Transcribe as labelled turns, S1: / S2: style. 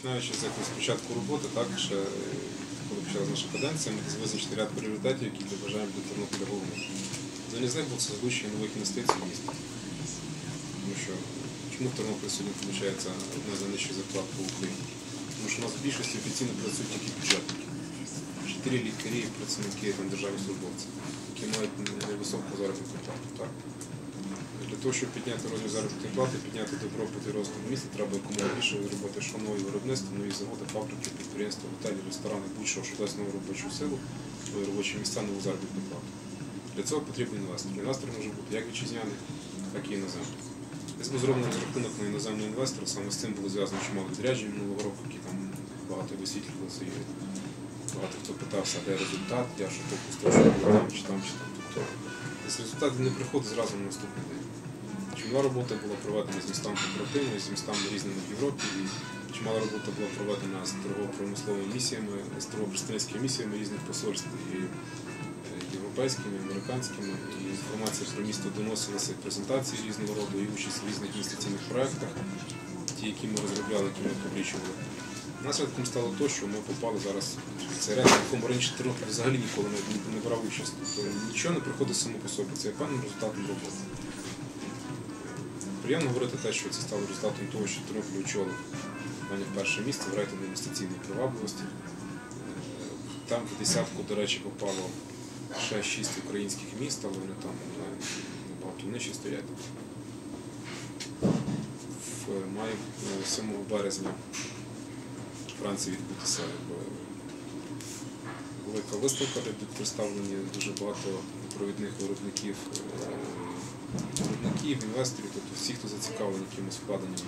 S1: починаючи з початку роботи, так ще е, коли почалася наша каденція, ми визначили ряд пріоритетів, які ми бажаємо для Тернополя головними. Один із них був це залучення нових інвестицій в місто. Тому що чому в Тернополі сьогодні виходить одна з найнижчих зарплат по Україні? Тому що у нас в більшості офіційно працюють тільки бюджетники. Чотири лікарі, працівники там, державні службовці, які мають невисоку заробітну плату. Так? Для того, щоб підняти розмір заробітної плати, підняти добробут і розвиток міста, треба якомога більше робити що нові виробництва, нові заводи, фабрики, підприємства, готелі, ресторани, будь-що, що дасть нову робочу силу, нові робочі місця, нову заробітну плату. Для цього потрібен інвестор. Інвестор може бути як вітчизняний, так і іноземний. Десь був зроблений розрахунок на іноземний інвестор, саме з цим було зв'язано чимало відряджень минулого року, які там багато висвітлювалося. Багато хто питався, де результат, я що попустив, що там, чи там, чи там. Тобто десь результат не приходить зразу на наступний день. Чимала робота була проведена з містами кооперативами, з містами різними в Європі. І чимала робота була проведена з торгово-промисловими місіями, з торгово-представницькими місіями різних посольств і е, європейськими, американськими. І інформація про місто доносилася, і презентації різного роду, і участь в різних інвестиційних проєктах, ті, які ми розробляли, які ми публічували. Наслідком стало те, що ми попали зараз в цей ряд, в якому раніше Тернопіль взагалі ніколи не, не брав участь. Тобто нічого не приходить само по собі. Це є певним результатом роботи. Приємно говорити те, що це стало результатом того, що Тернопіль очолив мене в перше місце в рейтингу інвестиційної привабливості. Е, Там в десятку, до речі, попало ще шість українських міст, але вони там знаю, набагато нижче стоять має 7 е, березня в Франції відбутися е, велика виставка, де будуть представлені дуже багато провідних виробників, е, виробників, інвесторів, тобто всіх, хто зацікавлений якимось вкладенням.